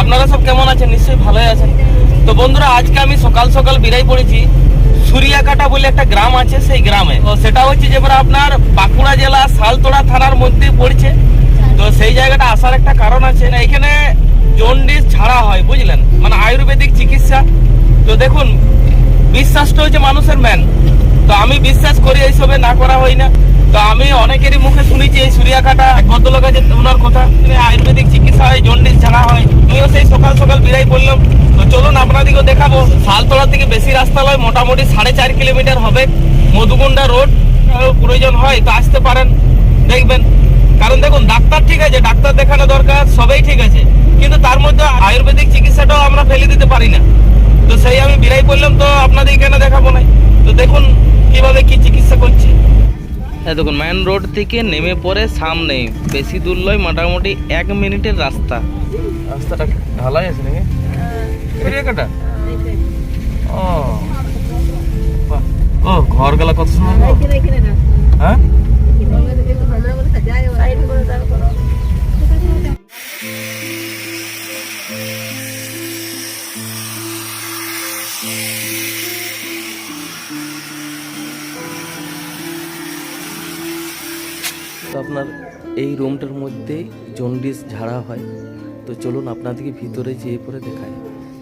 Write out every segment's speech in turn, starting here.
আপনারা সব কেমন আছেন? নিশ্চয়ই ভালোই আছেন। তো বন্ধুরা, আজকে আমি সকাল সকাল বেরাই পড়েছি সুরিয়াকাটা বলে একটা গ্রাম আছে সেই গ্রামে। তো সেটা হচ্ছে যে আপনার বাঁকুড়া জেলা শালতোড়া থানার মধ্যে পড়ছে। তো সেই জায়গাটা আসার একটা কারণ আছে এখানে জন্ডিস ছাড়া হয়, বুঝলেন? মানে আয়ুর্বেদিক চিকিৎসা। তো দেখুন, বিশ্বাসটা হচ্ছে মানুষের ম্যান। তো আমি বিশ্বাস করি এইসবে না করা হয় না। তো আমি অনেকেরই মুখে শুনেছি এই সুরিয়াকাটা ভদ্রলোক আছে ওনার কথা আয়ুর্বেদিক চিকিৎসা হয়, জন্ডিস ছাড়া হয়। আমিও সেই সকাল সকাল বিদায় করলাম। তো চলুন আপনাদেরকেও দেখাবো, শালতলা থেকে বেশি রাস্তা নয়, মোটামুটি সাড়ে চার কিলোমিটার হবে মধুকুন্ডা রোড। প্রয়োজন হয় তো আসতে পারেন। দেখবেন। কারণ দেখুন, ডাক্তার ঠিক আছে, ডাক্তার দেখানো দরকার, সবই ঠিক আছে। কিন্তু তার মধ্যে আয়ুর্বেদিক চিকিৎসাটাও আমরা ফেলে দিতে পারি না। তো সেই আমি বিরাই করলাম, তো আপনাদের এখানে দেখাবো না তো দেখুন কীভাবে কি চিকিৎসা করছে? হ্যাঁ দেখুন মেন রোড থেকে নেমে পড়ে সামনে বেশি দূর নয় মোটামুটি এক মিনিটের রাস্তা। রাস্তাটা ঢালাই আছে নাকি? এরিয়াটা ও বাহ। ও ঘর গেলা কত সময় হ্যাঁ? আপনার এই রুমটার মধ্যে জন্ডিস ঝাড়া হয়। তো চলুন আপনাদেরকে ভিতরে যেয়ে পরে দেখায়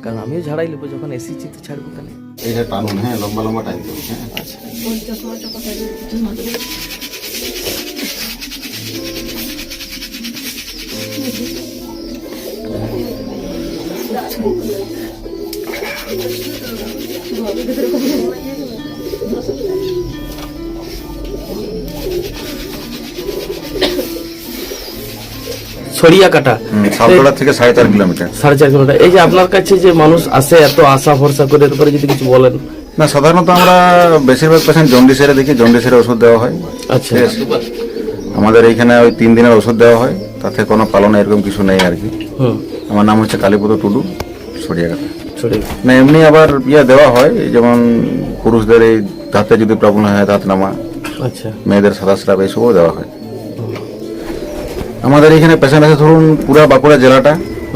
কারণ আমিও ঝাড়াই নেব, যখন এসেছি তো ছাড়বো কেন এইটা টানুন হ্যাঁ লম্বা লম্বা টাইম করুন হ্যাঁ আচ্ছা। ছড়িয়া কাটা। সালতোড়া থেকে সাড়ে চার কিলোমিটার। সাড়ে চার কিলোমিটার। এই যে আপনার কাছে যে মানুষ আসে এত আশা ভরসা করে এর উপরে যদি কিছু বলেন। না সাধারণত আমরা বেশিরভাগ পেশেন্ট জন্ডিসের দেখি জন্ডিসের ওষুধ দেওয়া হয়। আচ্ছা। আমাদের এইখানে ওই তিন দিনের ওষুধ দেওয়া হয় তাতে কোনো পালন এরকম কিছু নেই আর কি। আমার নাম হচ্ছে কালীপদ টুডু সরিয়াঘাটা না এমনি আবার ইয়ে দেওয়া হয় যেমন পুরুষদের এই দাঁতে যদি প্রবলেম হয় দাঁত নামা। আচ্ছা। মেয়েদের সাদা স্রাব এইসবও দেওয়া হয়। আমাদের এখানে পেশেন্ট আছে ধরুন পুরা বাঁকুড়া জেলাটা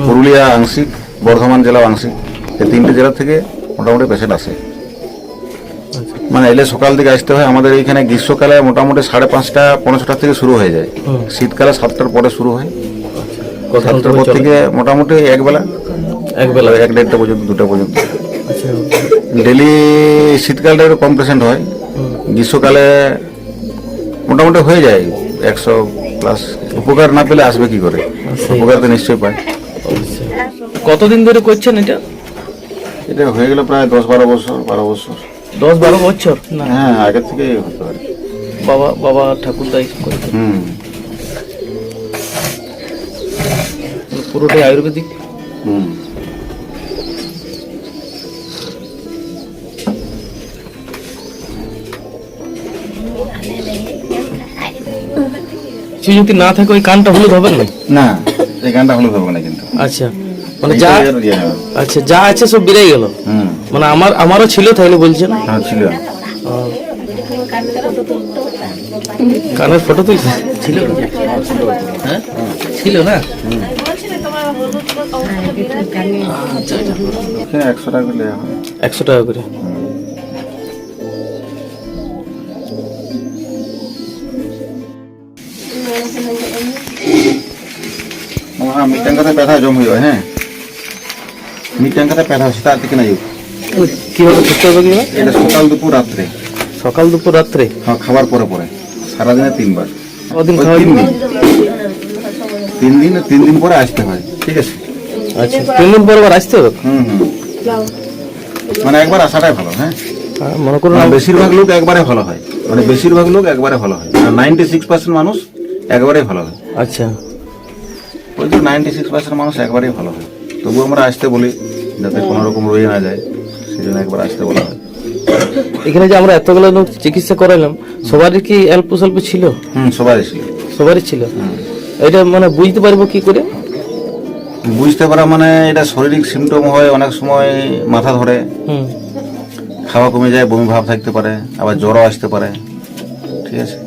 পুরুলিয়া আংশিক বর্ধমান জেলা আংশিক এই তিনটে জেলা থেকে মোটামুটি পেশেন্ট আসে। আচ্ছা। মানে এলে সকাল দিকে আসতে হয় আমাদের এইখানে গ্রীষ্মকালে মোটামুটি সাড়ে পাঁচটা পনেরো ছটা থেকে শুরু হয়ে যায়। শীতকালে সাতটার পরে শুরু হয়। কতক্ষণ সাতটার পর থেকে মোটামুটি একবেলা। এক বেলা এক দেড়টা পর্যন্ত দুটা পর্যন্ত। আচ্ছা। ডেলি শীতকালটা একটু কম পেশেন্ট হয়। গ্রীষ্মকালে মোটামুটি হয়ে যায় একশো প্লাস উপকার না পেলে আসবে কি করে? উপকার তো নিশ্চয়ই পায়। কতদিন ধরে করছেন এটা? এটা হয়ে গেল প্রায় দশ বারো বছর বারো বছর। দশ বারো বছর? না। হ্যাঁ আগের থেকে হতে পারে। বাবা বাবা ঠাকুর দায়ী করে হুম। পুরোটাই আয়ুর্বেদিক? হুম। সে যদি না থাকে ওই কানটা হলুদ হবে না না এই গানটা হলুদ হবে না কিন্তু। আচ্ছা। মানে যা। আচ্ছা যা আছে সব বেরিয়ে গেল। মানে আমার আমারও ছিল তাইলে বলছেন হ্যাঁ ছিল। কানের ফটো তুলছে ছিল। হ্যাঁ? ছিল না? এখানে একশো টাকা করে একশো টাকা করে। হ্যাঁ মিটাং কাতে ব্যথা জম হইব হ্যাঁ। কীভাবে হবে কীভাবে এটা সকাল দুপুর রাত্রে। সকাল দুপুর রাত্রে? হ্যাঁ খাবার পরে পরে। সারাদিনে তিনবার। কদিন ওই খাওয়া তিন দিন। তিন দিন তিন দিন পরে আসতে হয় ঠিক আছে? আচ্ছা তিন দিন পর আবার আসতে হবে? হুম হুম। মানে একবার আসাটাই ভালো হ্যাঁ? হ্যাঁ, মনে করুন মানে বেশিরভাগ লোক একবারে ভালো হয়। মানে বেশিরভাগ লোক একবারে ভালো হয়। নাইনটি সিক্স পার্সেন্ট মানুষ একবারে ভালো হয়। আচ্ছা। ওই তো নাইনটি সিক্স পার্সেন্ট মানুষ একবারেই ভালো হয়। তবু আমরা আসতে বলি যাতে কোনো রকম রয়ে না যায় সেই জন্য একবার আসতে বলা হয়। এখানে যে আমরা এতগুলো লোক চিকিৎসা করালাম সবারই কি অল্প স্বল্প ছিল? হুম সবাই ছিল। সবারই ছিল? এটা মানে বুঝতে পারব কি করে? বুঝতে পারা মানে এটা শারীরিক সিমটম হয় অনেক সময় মাথা ধরে। হুম। খাওয়া কমে যায় বমি ভাব থাকতে পারে আবার জ্বরও আসতে পারে। ঠিক আছে?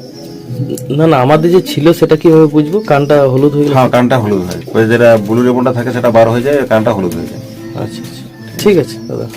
না না আমাদের যে ছিল সেটা কীভাবে বুঝব? কানটা হলুদ হয়ে হ্যাঁ কানটা হলুদ হয় ওই যেটা ব্লু রিবনটা থাকে সেটা বার হয়ে যায় কানটা হলুদ হয়ে যায়। আচ্ছা আচ্ছা। ঠিক আছে দাদা।